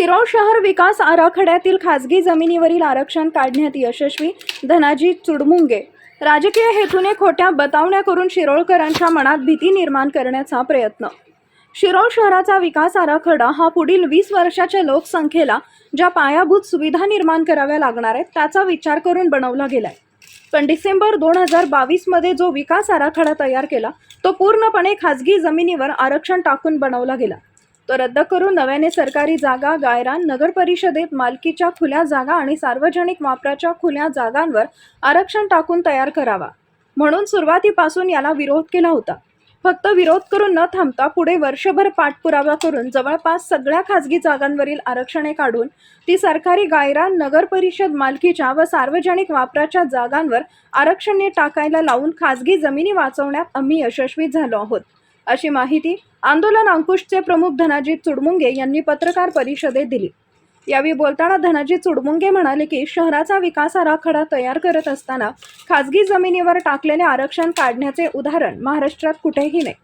शिरोळ शहर विकास आराखड्यातील खासगी जमिनीवरील आरक्षण काढण्यात यशस्वी धनाजी चुडमुंगे. राजकीय हेतूने खोट्या बतावण्या करून शिरोळकरांच्या मनात भीती निर्माण करण्याचा प्रयत्न. शिरोळ शहराचा विकास आराखडा हा पुढील वीस वर्षाच्या लोकसंख्येला ज्या पायाभूत सुविधा निर्माण कराव्या लागणार आहेत त्याचा विचार करून बनवला गेलाय. पण डिसेंबर दोन हजार बावीसमध्ये जो विकास आराखडा तयार केला तो पूर्णपणे खाजगी जमिनीवर आरक्षण टाकून बनवला गेला. तो रद्द करून नव्याने सरकारी जागा गायरान नगर परिषदेत मालकीच्या खुल्या जागा आणि सार्वजनिक वापराच्या खुल्या जागांवर आरक्षण टाकून तयार करावा. म्हणून सुरुवातीपासून याला विरोध केला होता. फक्त विरोध करून न थांबता पुढे वर्षभर पाठपुरावा करून जवळपास सगळ्या खाजगी जागांवरील आरक्षणे काढून ती सरकारी गायरान नगर परिषद मालकीच्या व सार्वजनिक वापराच्या जागांवर आरक्षणे टाकायला लावून खाजगी जमिनी वाचवण्यात आम्ही यशस्वी झालो आहोत. अशी माहिती आंदोलन अंकुशचे प्रमुख धनाजी चुडमुंगे यांनी पत्रकार परिषदेत दिली. यावेळी बोलताना धनाजी चुडमुंगे म्हणाले की शहराचा विकास आराखडा तयार करत असताना खाजगी जमिनीवर टाकलेले आरक्षण काढण्याचे उदाहरण महाराष्ट्रात कुठेही नाही.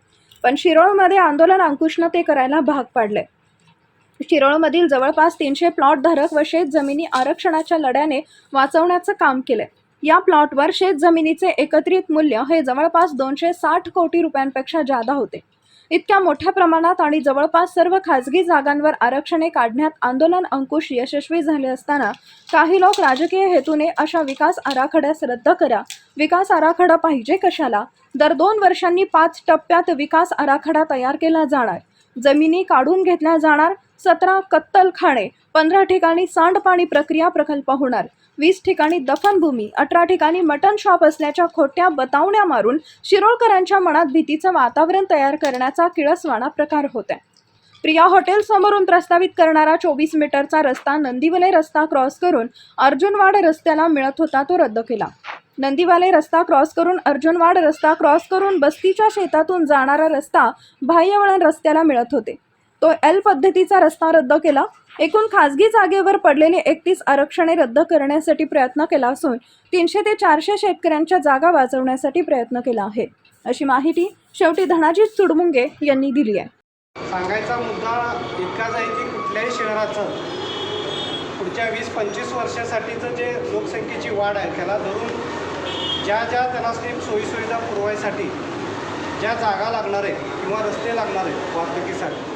पण शिरोळमध्ये आंदोलन अंकुशनं ते करायला भाग पाडले. शिरोळमधील जवळपास तीनशे प्लॉट धारक व शेत जमिनी आरक्षणाच्या लढ्याने वाचवण्याचं काम केलंय. या प्लॉटवर शेत जमिनीचे एकत्रित मूल्य हे जवळपास दोनशे साठ कोटी रुपयांपेक्षा जादा होते. इतक्या मोठ्या प्रमाणात आणि जवळपास सर्व खाजगी जागांवर आरक्षणे काढण्यात आंदोलन अंकुश यशस्वी झाले असताना काही लोक राजकीय हेतूने अशा विकास आराखड्यास रद्द करा. विकास आराखडा पाहिजे कशाला? दर दोन वर्षांनी पाच टप्प्यात विकास आराखडा तयार केला जाणार. जमिनी काढून घेतल्या जाणार. सतरा कत्तलखाने पंधरा ठिकाणी सांडपाणी प्रक्रिया प्रकल्प होणार. वीस ठिकाणी दफनभूमी अठरा ठिकाणी मटन शॉप असल्याच्या खोट्या बतावण्या मारून शिरोळकरांच्या मनात भीतीचं वातावरण तयार करण्याचा किळसवाणा प्रकार होता आहे. प्रिया हॉटेल समोरून प्रस्तावित करणारा चोवीस मीटरचा रस्ता नंदीवले रस्ता क्रॉस करून अर्जुनवाड रस्त्याला मिळत होता तो रद्द केला. नंदीवाले रस्ता क्रॉस करून अर्जुनवाड रस्ता क्रॉस करून बस्तीच्या शेतातून जाणारा रस्ता बाह्यवळण रस्त्याला मिळत होते. तो एल पद्धतीचा रस्ता रद्द केला. एकूण खासगी जागेवर पडलेली एकतीस आरक्षणे रद्द करण्यासाठी प्रयत्न केला असून तीनशे ते चारशे शेतकऱ्यांच्या जागा वाचवण्यासाठी प्रयत्न केला आहे. अशी माहिती शेवटी धनाजी चुडमुंगे यांनी दिली आहे. सांगायचा मुद्दा इतकाच आहे की कुठल्याही शहराचं. पुढच्या वीस पंचवीस वर्षासाठीचं जे लोकसंख्येची वाढ आहे त्याला धरून ज्या ज्या त्यांना सोयीसुविधा पुरवायसाठी ज्या जागा लागणार आहे किंवा रस्ते लागणार आहेत वाहतुकीसाठी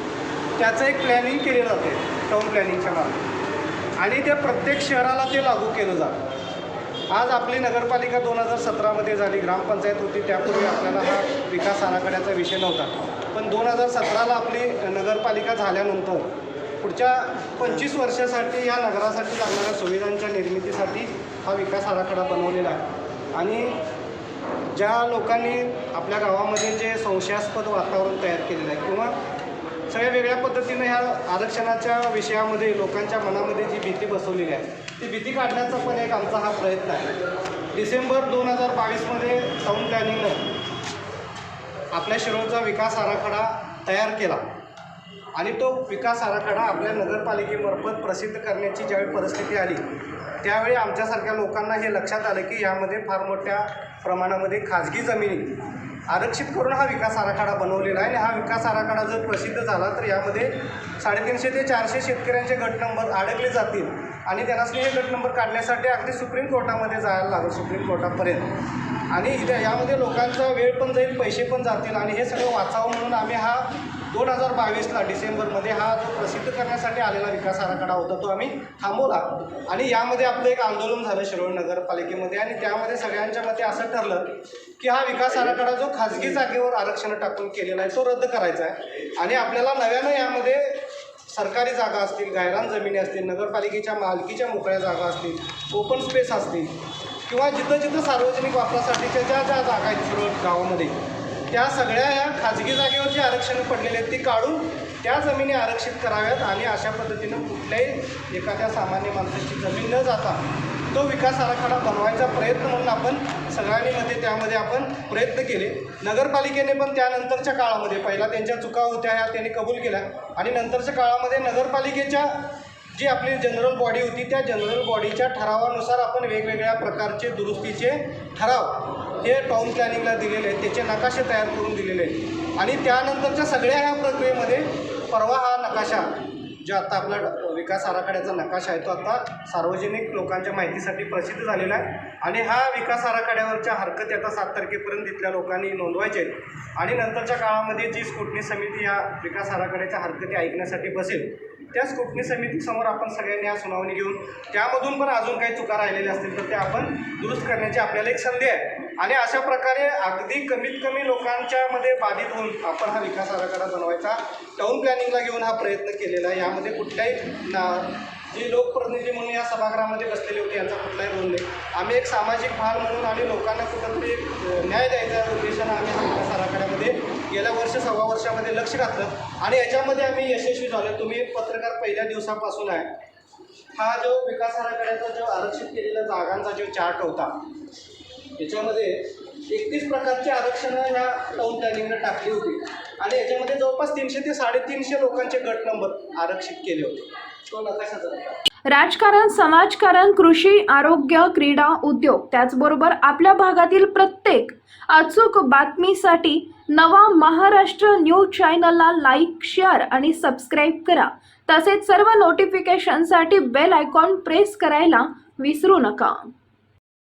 त्याचं एक प्लॅनिंग केले जाते टाऊन प्लॅनिंगच्या नावाने आणि ते प्रत्येक शहराला ते लागू केलं जातं. आज आपली नगरपालिका दोन हजार सतरामध्ये झाली ग्रामपंचायत होती त्यापूर्वी आपल्याला हा विकास आराखड्याचा विषय नव्हता. पण दोन हजार सतराला आपली नगरपालिका झाल्यानंतर पुढच्या पंचवीस वर्षासाठी या नगरासाठी लागणाऱ्या सुविधांच्या निर्मितीसाठी हा विकास आराखडा बनवलेला आहे. आणि ज्या लोकांनी आपल्या गावामध्ये जे संशयास्पद वातावरण तयार केलेलं आहे किंवा सगळ्या वेगळ्या पद्धतीनं ह्या आरक्षणाच्या विषयामध्ये लोकांच्या मनामध्ये जी भीती बसवलेली आहे ती भीती काढण्याचा पण एक आमचा हा प्रयत्न आहे. डिसेंबर दोन हजार बावीसमध्ये टाऊन प्लॅनिंगनं आपल्या शिरोळचा विकास आराखडा तयार केला. आणि तो विकास आराखडा आपल्या नगरपालिकेमार्फत प्रसिद्ध करण्याची ज्यावेळी परिस्थिती आली त्यावेळी आमच्यासारख्या लोकांना हे लक्षात आलं की यामध्ये फार मोठ्या प्रमाणामध्ये खाजगी जमिनी आरक्षित करून हा विकास आराखडा बनवलेला आहे आणि हा विकास आराखडा जर प्रसिद्ध झाला तर यामध्ये साडेतीनशे ते चारशे शेतकऱ्यांचे गट नंबर अडकले जातील आणि त्यांना हे गट नंबर काढण्यासाठी अगदी सुप्रीम कोर्टामध्ये जायला लागेल सुप्रीम कोर्टापर्यंत. आणि यामध्ये लोकांचा वेळ पण जाईल पैसे पण जातील आणि हे सगळं वाचावं म्हणून आम्ही हा दोन हजार बावीसला डिसेंबरमध्ये हा जो प्रसिद्ध करण्यासाठी आलेला विकास आराखडा होता तो आम्ही थांबवला. आणि यामध्ये आपलं एक आंदोलन झालं शिरोळ नगरपालिकेमध्ये आणि त्यामध्ये सगळ्यांच्या मते असं ठरलं की हा विकास आराखडा जो खाजगी जागेवर आरक्षण टाकून केलेला आहे तो रद्द करायचा आहे. आणि आपल्याला नव्यानं यामध्ये सरकारी जागा असतील गायरान जमिनी असतील नगरपालिकेच्या मालकीच्या मोकळ्या जागा असतील ओपन स्पेस असतील किंवा जिथं जिथं सार्वजनिक वापरासाठीच्या ज्या ज्या जागा आहेत शिरोळ गावामध्ये त्या सगळ्या ह्या खाजगी जागेवर जी आरक्षण पडलेले आहेत ती काढून त्या जमिनी आरक्षित कराव्यात आणि अशा पद्धतीनं कुठल्याही एखाद्या सामान्य माणसाची जमीन न जाता तो विकास आराखडा बनवायचा प्रयत्न म्हणून आपण सगळ्यांनी मध्ये त्यामध्ये आपण प्रयत्न केले. नगरपालिकेने पण त्यानंतरच्या काळामध्ये पहिला त्यांच्या चुका होत्या ह्या त्यांनी कबूल केल्या आणि नंतरच्या काळामध्ये नगरपालिकेच्या जी आपली जनरल बॉडी होती त्या जनरल बॉडीच्या ठरावानुसार आपण वेगवेगळ्या प्रकारचे दुरुस्तीचे ठराव हे टाऊन प्लॅनिंगला दिलेले आहेत त्याचे नकाशे तयार करून दिलेले आहेत. आणि त्यानंतरच्या सगळ्या ह्या प्रक्रियेमध्ये परवा हा नकाशा जो आता आपला विकास आराखड्याचा नकाशा आहे तो आता सार्वजनिक लोकांच्या माहितीसाठी प्रसिद्ध झालेला आहे. आणि हा विकास आराखड्यावरच्या हरकती आता सात तारखेपर्यंत तिथल्या लोकांनी नोंदवायचे आणि नंतरच्या काळामध्ये जी स्कुटणी समिती या विकास आराखड्याच्या हरकती ऐकण्यासाठी बसेल त्या स्कुटणी समितीसमोर आपण सगळ्यांनी हा सुनावणी घेऊन त्यामधून पण अजून काही चुका राहिलेल्या असतील तर त्या आपण दुरुस्त करण्याची आपल्याला एक संधी आहे. आणि अशा प्रकारे अगदी कमीत कमी लोकांच्या मध्ये बाधित होऊन आपण हा विकास आराखडा बनवायचा. टाऊन प्लॅनिंगला घेऊन हा प्रयत्न केलेला आहे. यामध्ये कुठल्याही ना- जे लोकप्रतिनिधी म्हणून या सभागृहामध्ये बसलेले होते यांचा कुठलाही रोल नाही. आम्ही एक सामाजिक भान म्हणून आम्ही लोकांना कुठंतरी न्याय द्यायचा उद्देशानं आम्ही हा विकास आराखड्यामध्ये गेल्या वर्ष सव्वा वर्षामध्ये लक्ष घातलं. आणि याच्यामध्ये आम्ही यशस्वी झालो. तुम्ही पत्रकार पहिल्या दिवसापासून आहे. हा जो विकास आराखड्याचा जो आरक्षित केलेल्या जागांचा जो चार्ट होता याच्यामध्ये एकतीस प्रकारची आरक्षणं ह्या टाऊन प्लॅनिंगनं टाकली होती. आणि याच्यामध्ये जवळपास तीनशे ते साडेतीनशे लोकांचे गट नंबर आरक्षित केले होते. तो नकाशाचा राजकारण समाजकारण कृषी आरोग्य क्रीडा उद्योग त्याचबरोबर आपल्या भागातील प्रत्येक अचूक बातमीसाठी नवा महाराष्ट्र न्यूज चॅनलला लाईक शेअर आणि सबस्क्राईब करा. तसेच सर्व नोटिफिकेशनसाठी बेल आयकॉन प्रेस करायला विसरू नका.